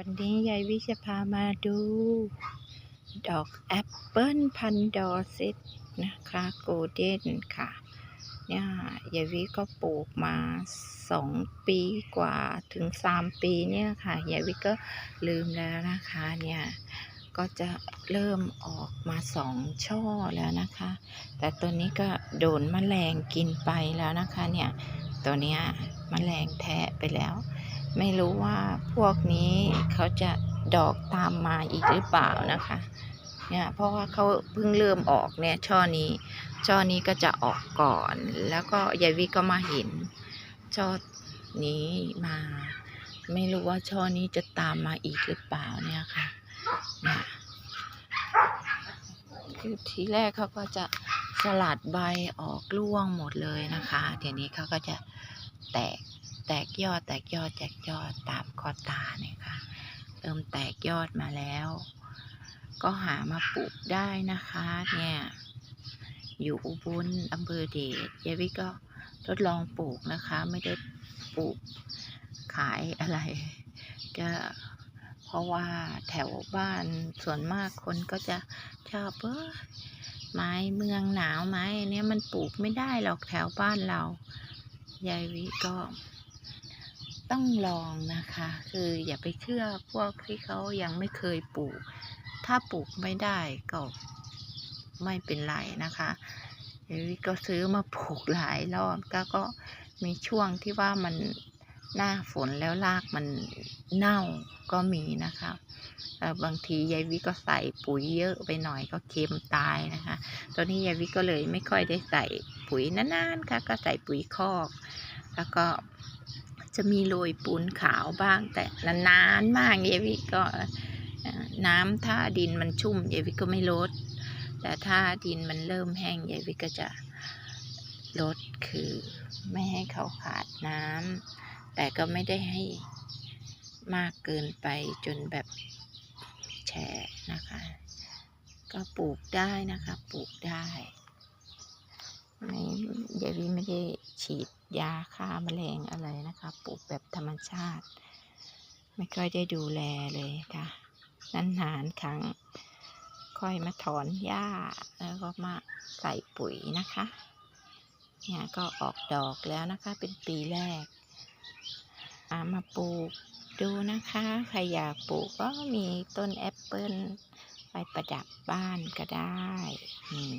วันนี้ยายวิจะพามาดู ดอกแอปเปิลพันดอเซตนะคะโกลเด้นค่ะเนี่ยยายวิก็ปลูกมาสองปีกว่าถึงสามปีเนี่ยค่ะยายวิก็ลืมแล้วนะคะเนี่ยก็จะเริ่มออกมาสองช่อแล้วนะคะ แต่ตัวนี้ก็โดนแมลงกินไปแล้วนะคะเนี่ยตัวเนี้ยแมลงแทะไปแล้ว ไม่รู้ว่าพวกนี้เขาจะดอกตามมาอีกหรือเปล่านะคะ เนี่ยเพราะว่าเขาเพิ่งเริ่มออกเนี่ยช่อนี้ ช่อนี้ก็จะออกก่อน แล้วก็ยายวิก็มาเห็น ช่อนี้มา ไม่รู้ว่าช่อนี้จะตามมาอีกหรือเปล่าเนี่ยค่ะเนี่ยคือทีแรกเขาก็จะสลัดใบออกร่วงหมดเลยนะคะเดี๋ยวนี้เขาก็จะแตก แตกยอดแตกยอดแตกยอดตามคอตาเนี่ยค่ะ เริ่มแตกยอดมาแล้ว ก็หามาปลูกได้นะคะ เนี่ย อยู่อุบลอำเภอเดชยายวิก็ทดลองปลูกนะคะ ไม่ได้ปลูกขายอะไร ก็เพราะว่าแถวบ้านส่วนมากคนก็จะชอบเออไม้เมืองหนาวไม้อันเนี้ยมันปลูกไม่ได้หรอกแถวบ้านเรายายวิก็ ต้องลองนะคะ คืออย่าไปเชื่อพวกที่เขายังไม่เคยปลูก ถ้าปลูกไม่ได้ก็ไม่เป็นไรนะคะยายวิก็ซื้อมาปลูกหลายรอบก็ก็มีช่วงที่ว่ามันหน้าฝนแล้วรากมันเน่าก็มีนะคะบางทียายวิก็ใส่ปุ๋ยเยอะไปหน่อยก็เค็มตายนะคะ ตอนนี้ยายวิก็เลยไม่ค่อยได้ใส่ปุ๋ยนานๆค่ะก็ใส่ปุ๋ยคอก แล้วก็ จะมีโรยปูนขาวบ้าง แต่นานๆมากยายวิก็น้ำถ้าดินมันชุ่มยายวิก็ไม่ลด แต่ถ้าดินมันเริ่มแห้งยายวิก็จะลดคือไม่ให้เขาขาดน้ำแต่ก็ไม่ได้ให้มากเกินไปจนแบบแฉะนะคะ ก็ปลูกได้นะคะปลูกได้ ยายวิไม่ได้ฉีดยาฆ่าแมลงอะไรนะคะปลูกแบบธรรมชาติ ไม่ค่อยได้ดูแลเลยค่ะนันหานครั้ง ค่อยมาถอนหญ้า แล้วก็มาใส่ปุ๋ยนะคะ เนี่ยก็ออกดอกแล้วนะคะเป็นปีแรกามาปลูกดูนะคะ ใครอยากปลูกก็มีต้นแอปเปิลไปประดับบ้านก็ได้ อืม